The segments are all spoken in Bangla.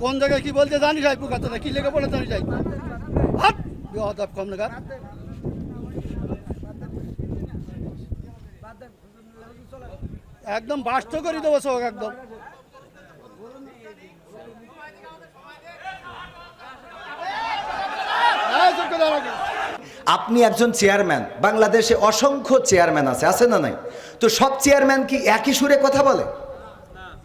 কোন জায়গায় কি বলতে জানিস আই পুকাতে না কি লেগে পড়ে জানিস হাট! বেহাদাব কম লাগার একদম বাস্ত করে দেবো সব একদম। আপনি একজন চেয়ারম্যান, বাংলাদেশে অসংখ্য চেয়ারম্যান আছে আছে না নাই? তো সব চেয়ারম্যান কি একই সুরে কথা বলে?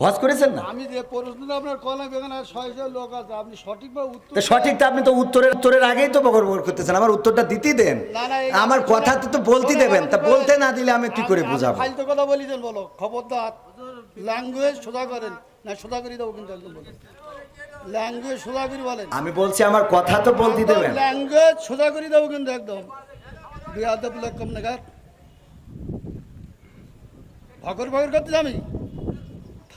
হজ করেছেন না? আমি যে প্রশ্নটা আপনার কলাম এখানে ছয় ছয় লোক আছে আপনি সঠিকভাবে উত্তর তো সঠিক তো আপনি তো উত্তরের উত্তরের আগেই তো বকর করতেছেন। আমার উত্তরটা দিতেই দেন। না, না, আমার কথা তো তো বলতে দেবেন। তা বলতে না দিলে আমি কি করে বুঝাবো? ফালতু কথা বলি দেন বলো। খবরদার। ল্যাঙ্গুয়েজ সোজা করেন। না সোজা করে দেবো কিন্তু একদম বলো। ল্যাঙ্গুয়েজ সোজা করে বলেন। আমি বলছি আমার কথা তো বলতে দেবেন। ল্যাঙ্গুয়েজ সোজা করে দেবো কিন্তু একদম। বিয়াদব লোক কম নাগাদ ভগর ভগর করতে আমি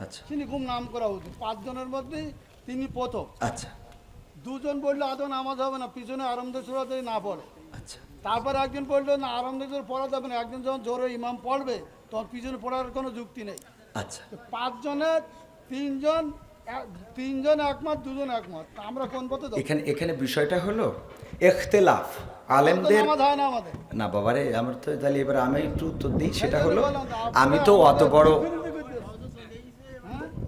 আচ্ছা। তিনি খুব নাম করা উচিত। পাঁচজনের মধ্যে তিনি প্রথম। আচ্ছা। দুজন বলল আদৌ নামাজ হবে না? পিছনে আরম্ভ সুরাতে না পড়ে। আচ্ছা। তারপর একজন বলল না আরম্ভ পড়া যাবে না। একজন যখন জোরে ইমাম পড়বে তখন পিছনে পড়ার কোনো যুক্তি নেই। আচ্ছা। পাঁচজনের তিনজন তিনজন একমত দুজন একমত। আমরা কোন পথে? এখানে এখানে বিষয়টা হলো এখতেলাফ। আলেমদের হয় না বাবারে আমার তো তাহলে এবার আমি একটু উত্তর দিই। সেটা হলো তো, আমি তো অত বড়। হ্যাঁ?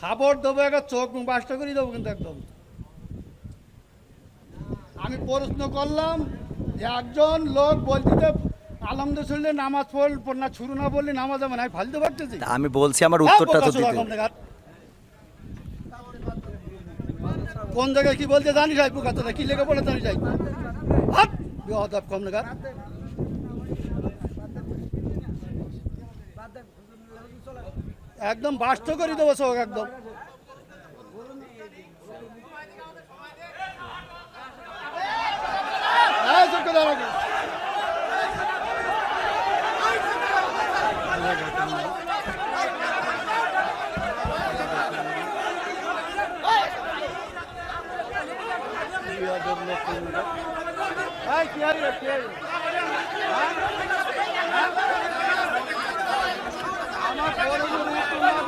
খাবার দেবো একটা চোখ মুখ বাসটা করে দেবো কিন্তু একদম। আমি প্রশ্ন করলাম যে একজন লোক বলছি যে আলহামদুলিল্লাহ নামাজ পড়ল না শুরু না বললে নামাজ হবে না। ফালতে পারতেছি আমি বলছি আমার উত্তরটা তো দিতে। কোন জায়গায় কি বলতে জানিস আই পুকাতে না কি লেগে বলে জানিস আই হাট বেহাদাব কম নাগাদ একদম বাস্ত করে দেবো সব একদম। হ্যাঁ, চুপ করে দাঁড়াও। এই, কি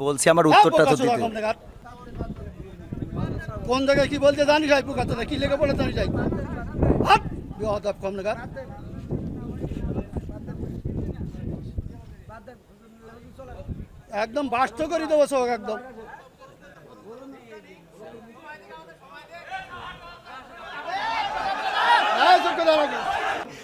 বলছি আমার উত্তরটা তো দিতে। কোন জায়গায় কি বলতে জানি যাই পোকাতে কি লেগে বলে জানি যাই হাট! বিহদাব কম নাগার একদম বাস্ত করে দেবো সব একদম এই, চুপ করে দাঁড়াও।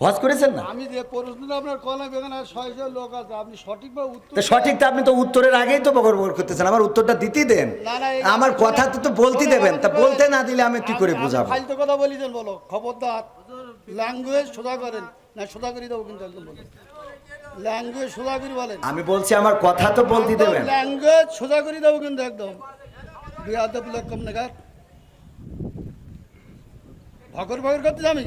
হজ করেছেন না? আমি যে প্রশ্নটা আপনার কলাম এখানে ছয়শো লোক আছে আপনি সঠিকভাবে উত্তর সঠিক তো আপনি তো উত্তরের আগেই তো বকর বকর করতেছেন আমার উত্তরটা দিতেই দেন। না, না, আমার কথা তো তো বলতে দেবেন তা বলতে না দিলে আমি কি করে বুঝাবো? ফালতু কথা বলিছেন বলো খবরদার। ল্যাঙ্গুয়েজ সোজা করেন। না সোজা করে দেবো কিন্তু একদম ল্যাঙ্গুয়েজ সোজা করে বলেন। আমি বলছি আমার কথা তো বলতে দেবেন। ল্যাঙ্গুয়েজ সোজা করে দেবো কিন্তু একদম। বিয়াদব লোক কম নাগাদ। ভগর ভগর করতে আমি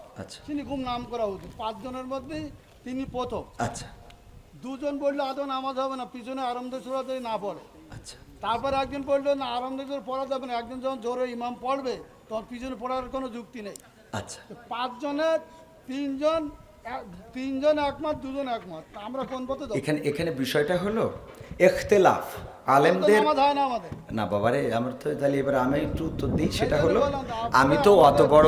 আচ্ছা। তিনি খুব নাম করা উচিত পাঁচজনের মধ্যে তিনি প্রথম। আচ্ছা। দুজন বলল আদৌ নামাজ হবে না পিছনে আরম্ভ যদি না পড়ে। আচ্ছা। তারপর একজন বলল না আরম্ভ সুরা পড়া যাবে না। একজন যখন জোরে ইমাম পড়বে তখন পিছনে পড়ার কোনো যুক্তি নেই। আচ্ছা। পাঁচজনের তিনজন তিনজন একমত দুজন একমত। আমরা কোন পথে এখানে এখানে বিষয়টা হলো এখতেলাফ। আলেমদের হয় না বাবারে আমার তো তাহলে এবার আমি একটু উত্তর দিই। সেটা হলো আমি তো অত বড়?